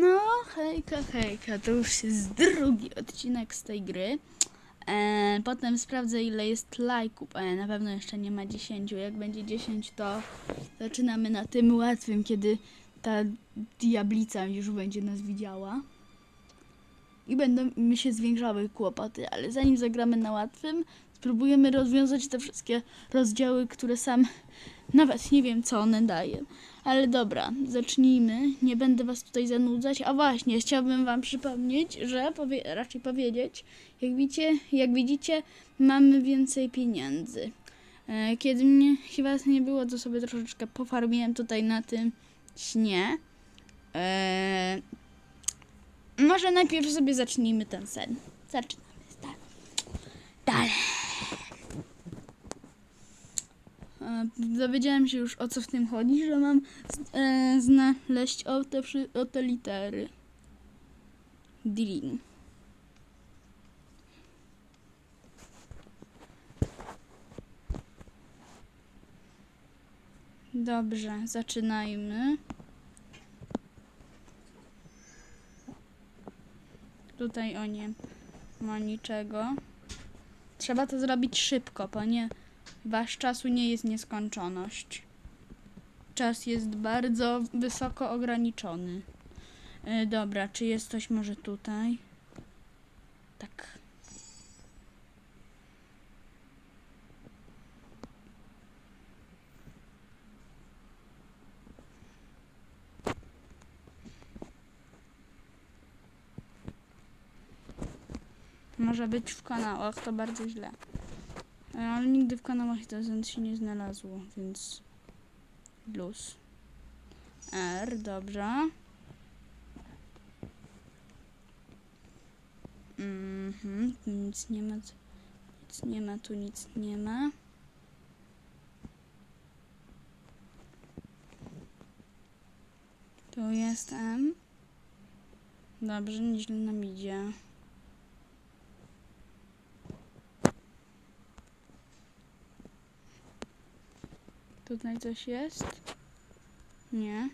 No, hejka, hejka, to już jest drugi odcinek z tej gry. E, potem sprawdzę ile jest lajków, ale na pewno jeszcze nie ma 10. Jak będzie 10 to zaczynamy na tym łatwym, kiedy ta diablica już będzie nas widziała. I będą mi się zwiększały kłopoty, ale zanim zagramy na łatwym, spróbujemy rozwiązać te wszystkie rozdziały, które sam nawet nie wiem co one dają. Ale dobra, zacznijmy. Nie będę was tutaj zanudzać. A właśnie, chciałbym wam przypomnieć, że powie, raczej powiedzieć, jak widzicie, jak widzicie, mamy więcej pieniędzy. E, Kiedy mnie chyba nie było, to sobie troszeczkę pofarmiłem tutaj na tym śnie. E, może najpierw sobie zacznijmy ten sen. Zaczynamy. Da- Dalej. E, Dowiedziałem się już o co w tym chodzi, że mam e, znaleźć o te, o te litery. Dream. Dobrze, zaczynajmy. Tutaj o nie ma niczego. Trzeba to zrobić szybko, ponieważ czasu nie jest nieskończoność. Czas jest bardzo wysoko ograniczony. E, dobra, czy jest coś może tutaj? Tak. Może być w kanałach, to bardzo źle. E, Ale nigdy w kanałach zęd się nie znalazło, więc luz. R, dobrze. Mhm, tu nic nie ma, nic nie ma, tu nic nie ma. Tu jest M. Dobrze, nieźle nam idzie. Tutaj coś jest? Nie.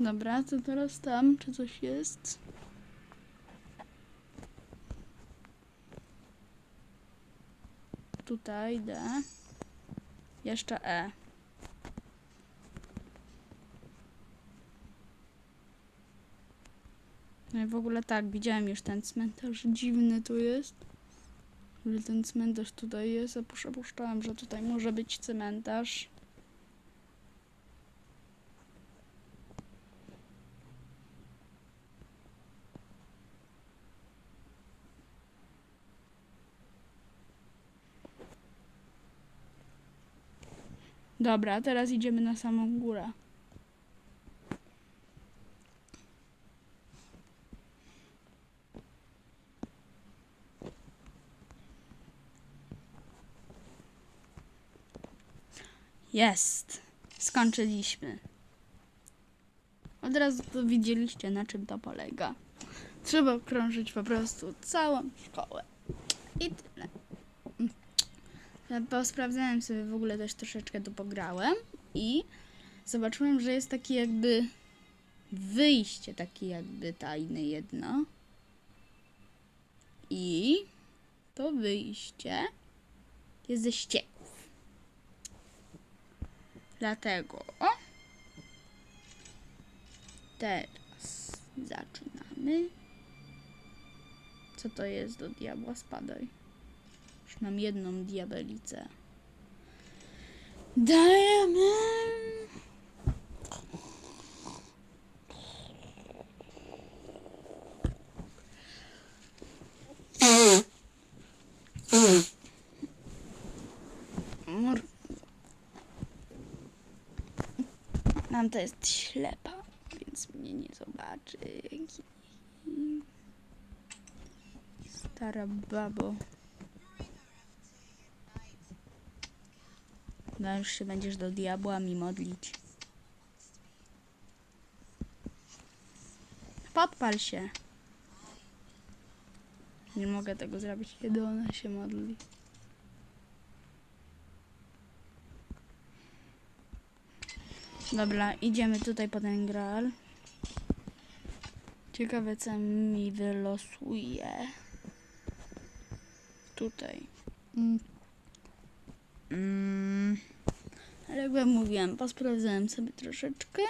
Dobra, to teraz tam, czy coś jest? Tutaj D. Jeszcze E. No i w ogóle tak, widziałem już ten cmentarz. Dziwny tu jest. Że ten cmentarz tutaj jest, a przypuszczałem, że tutaj może być cmentarz. Dobra, teraz idziemy na samą górę. Jest. Skończyliśmy. Od razu to widzieliście, na czym to polega. Trzeba okrążyć po prostu całą szkołę. I tyle. Posprawdzałem sobie w ogóle też troszeczkę tu pograłem i zobaczyłem, że jest taki jakby wyjście, takie jakby tajne jedno. I to wyjście jest ze ścieków. Dlatego teraz zaczynamy. Co to jest do diabła? Spadaj. Już mam jedną diabelicę. Dajemy. To jest ślepa, więc mnie nie zobaczy. Stara babo. No już się będziesz do diabła mi modlić. Podpal się. Nie mogę tego zrobić, kiedy ona się modli. Dobra, idziemy tutaj po ten gral. Ciekawe co mi wylosuje. Tutaj. Mm. Mm. Ale jak wam mówiłam, posprawdzałem sobie troszeczkę.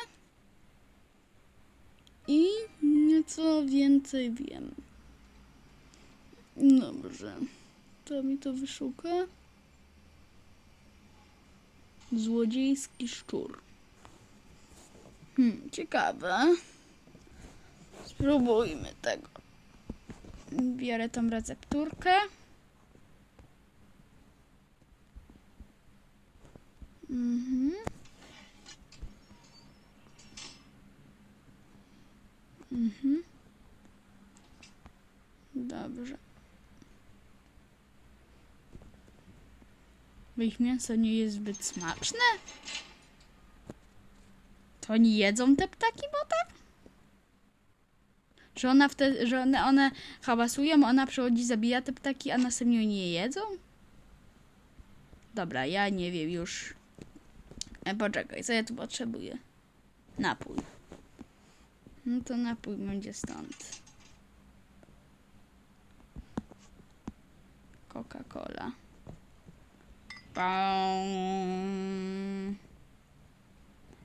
I nieco więcej wiem. Dobrze. To mi to wyszuka. Złodziejski szczur. Hmm, ciekawe. Spróbujmy tego. Biorę tą recepturkę. Mhm. Mhm. Dobrze. Bo ich mięso nie jest zbyt smaczne? Oni jedzą te ptaki potem? Że ona wtedy, że one, one hałasują, ona przychodzi, zabija te ptaki, a następnie oni je jedzą? Dobra, ja nie wiem już. E, poczekaj, co ja tu potrzebuję? Napój. No to napój będzie stąd. Coca-Cola. Pam.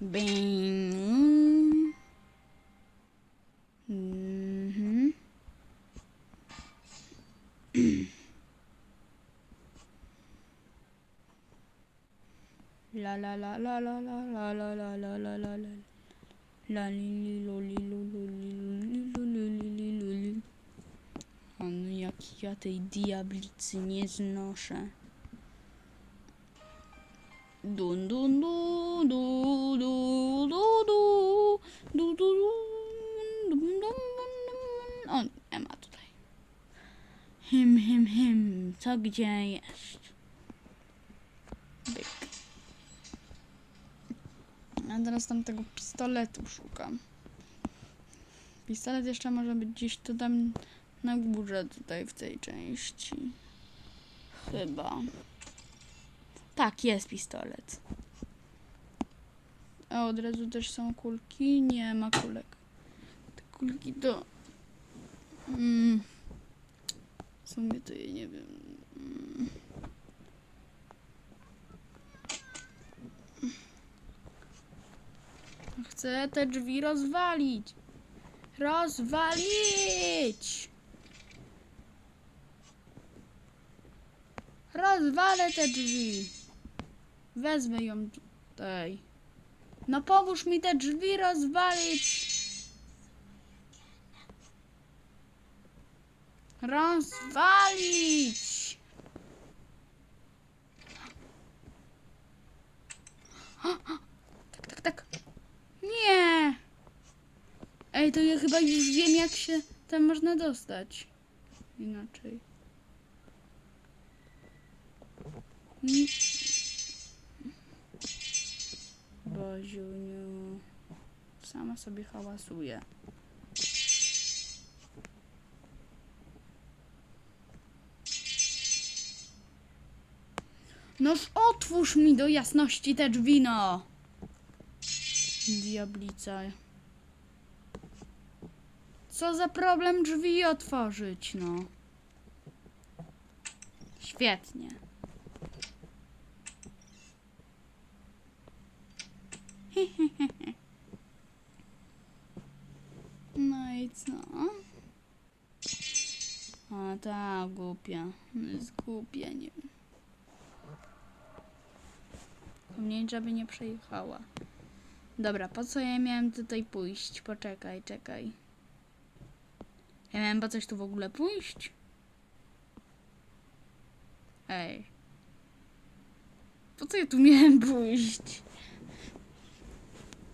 Bing. Mhm. La la la la la la la la la la la la la La li li lo li lo lo li lo li lo li li li lo li. O no jak ja tej diablicy nie znoszę. Dun dun du du Co gdzie jest? Byk. A teraz tam tego pistoletu szukam. Pistolet jeszcze może być gdzieś tu tam na górze tutaj w tej części. Chyba. Tak, jest pistolet. A od razu też są kulki? Nie ma kulek. Te kulki to... Mm. W sumie to ja nie wiem. Chcę te drzwi rozwalić. Rozwalić! Rozwalę te drzwi. Wezmę ją tutaj. No pomóż mi te drzwi rozwalić. Rozwalić! Tak, tak. Nie! Ej, to ja chyba już wiem, jak się tam można dostać. Inaczej. Boziuniu. Sama sobie hałasuje. Noż otwórz mi do jasności te drzwi, no! Diablica. Co za problem drzwi otworzyć, no. Świetnie. No i co? A ta głupia. No Jest głupia, nie wiem. Mnie żeby nie przejechała. Dobra, po co ja miałem tutaj pójść? Poczekaj, czekaj. Ja miałem po coś tu w ogóle pójść? Ej. Po co ja tu miałem pójść?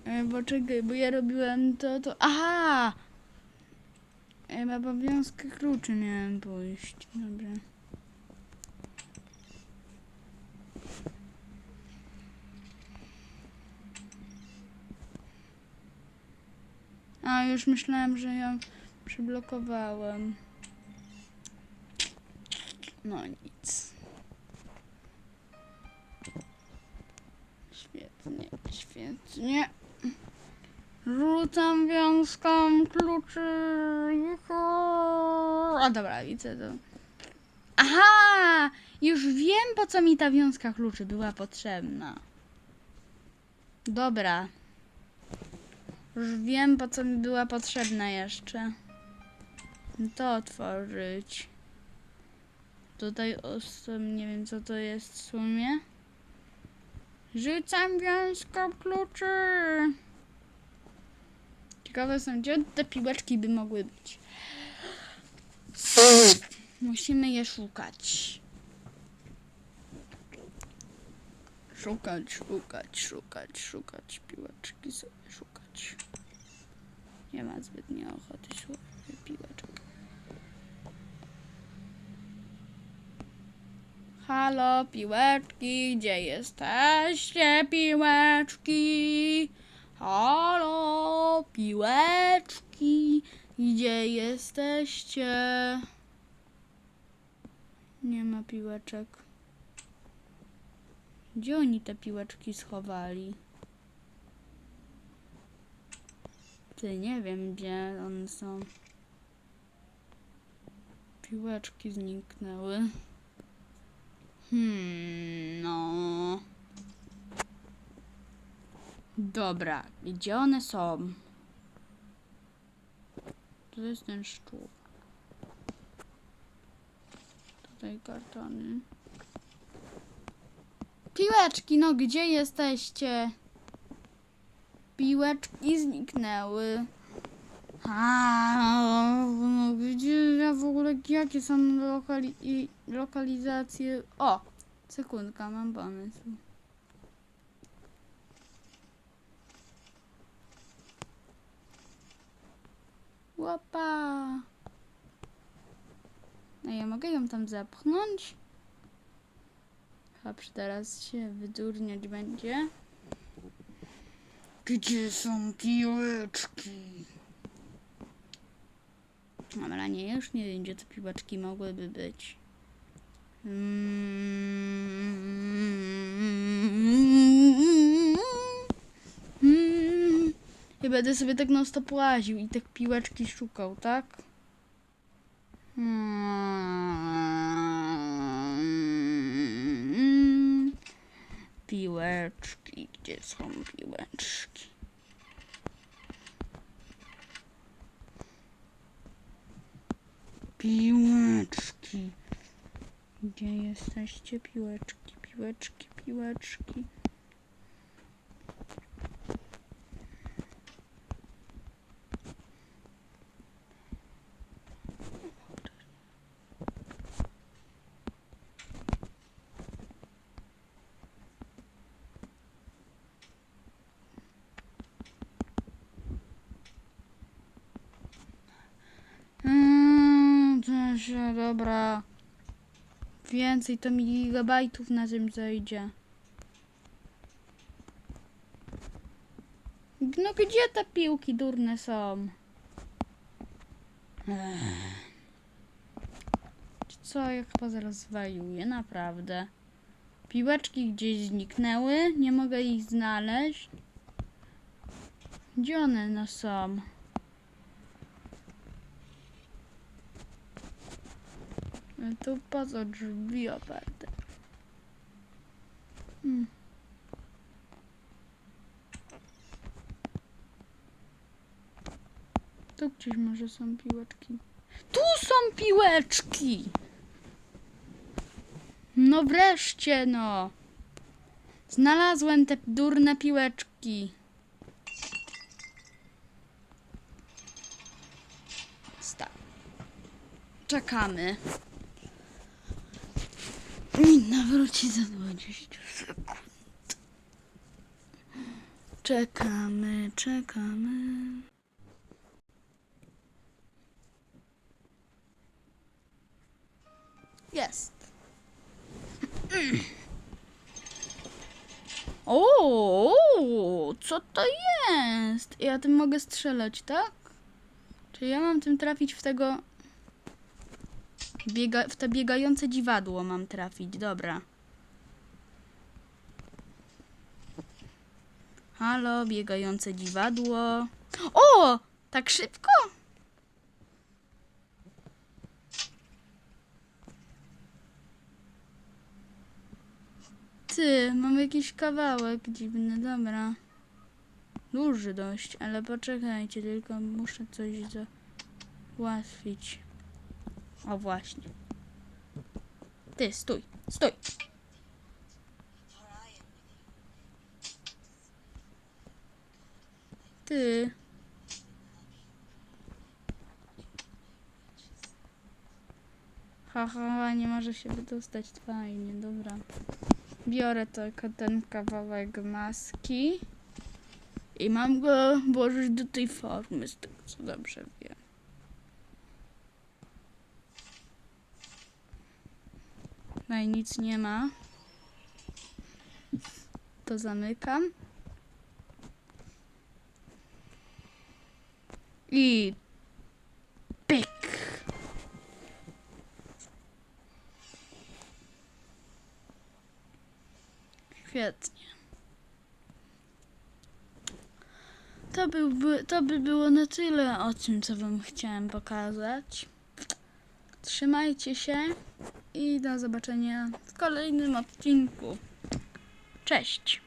E, Bo czekaj, bo ja robiłem to, to... Aha! Chyba po wiązkę kluczy miałem pójść. Dobra. A, już myślałem, że ją przyblokowałem. No nic. Świetnie, świetnie. Rzucam wiązką kluczy. A dobra, widzę to. Aha! Już wiem, po co mi ta wiązka kluczy była potrzebna. Dobra. Już wiem, po co mi była potrzebna jeszcze. To otworzyć. Tutaj osem, nie wiem co to jest w sumie. Rzucam wiązką kluczy. Ciekawe są, gdzie te piłeczki by mogły być. Musimy je szukać. Szukać, szukać, szukać, szukać. Piłeczki sobie szukać. Nie ma zbytnio ochoty piłeczek. Halo, piłeczki, gdzie jesteście, piłeczki? Halo, piłeczki, gdzie jesteście? Nie ma piłeczek. Gdzie oni te piłeczki schowali? Ty, nie wiem, gdzie one są. Piłeczki zniknęły. Hmm, no. Dobra, gdzie one są? To jest ten szczur. Tutaj kartony. Piłeczki, no gdzie jesteście? Piłeczki zniknęły. A, no gdzie ja w ogóle, jakie są lokali lokalizacje? O, sekundka, mam pomysł. Łapa. A ja mogę ją tam zepchnąć? Chyba teraz się wydurniać będzie. Gdzie są piłeczki? Dobra, nie, już nie wiem, gdzie te piłeczki mogłyby być. Mm. Mm. Ja będę sobie tak non stop łaził i tych piłeczki szukał, tak? Mm. Piłeczki, gdzie są piłeczki? Piłeczki. Gdzie jesteście piłeczki, piłeczki, piłeczki? Się, dobra. Więcej to mi gigabajtów na tym zejdzie. No gdzie te piłki durne są? Ech. Co, ja chyba zaraz zwariuję, naprawdę. Piłeczki gdzieś zniknęły, nie mogę ich znaleźć. Gdzie one no są? No tu po co drzwi oparte? Hmm. Tu gdzieś może są piłeczki. Tu są piłeczki! No wreszcie, no! Znalazłem te durne piłeczki. Sta. Czekamy. Minna wróci za 20 sekund. Czekamy, czekamy. Jest. O, co to jest? Ja tym mogę strzelać, tak? Czy ja mam tym trafić w tego... Biega... W te biegające dziwadło mam trafić, dobra. Halo, biegające dziwadło. O! Tak szybko? Ty, mam jakiś kawałek dziwny, dobra. Duży dość, ale poczekajcie, tylko muszę coś załatwić. O właśnie. Ty, stój, stój. Ty. Haha, nie może się wydostać fajnie, dobra. Biorę tylko ten kawałek maski i mam go włożyć do tej formy, z tego co dobrze wiem. I nic nie ma. To zamykam. I pyk. Świetnie. To, byłby, to by było na tyle o tym, co Wam chciałem pokazać. Trzymajcie się i do zobaczenia w kolejnym odcinku. Cześć!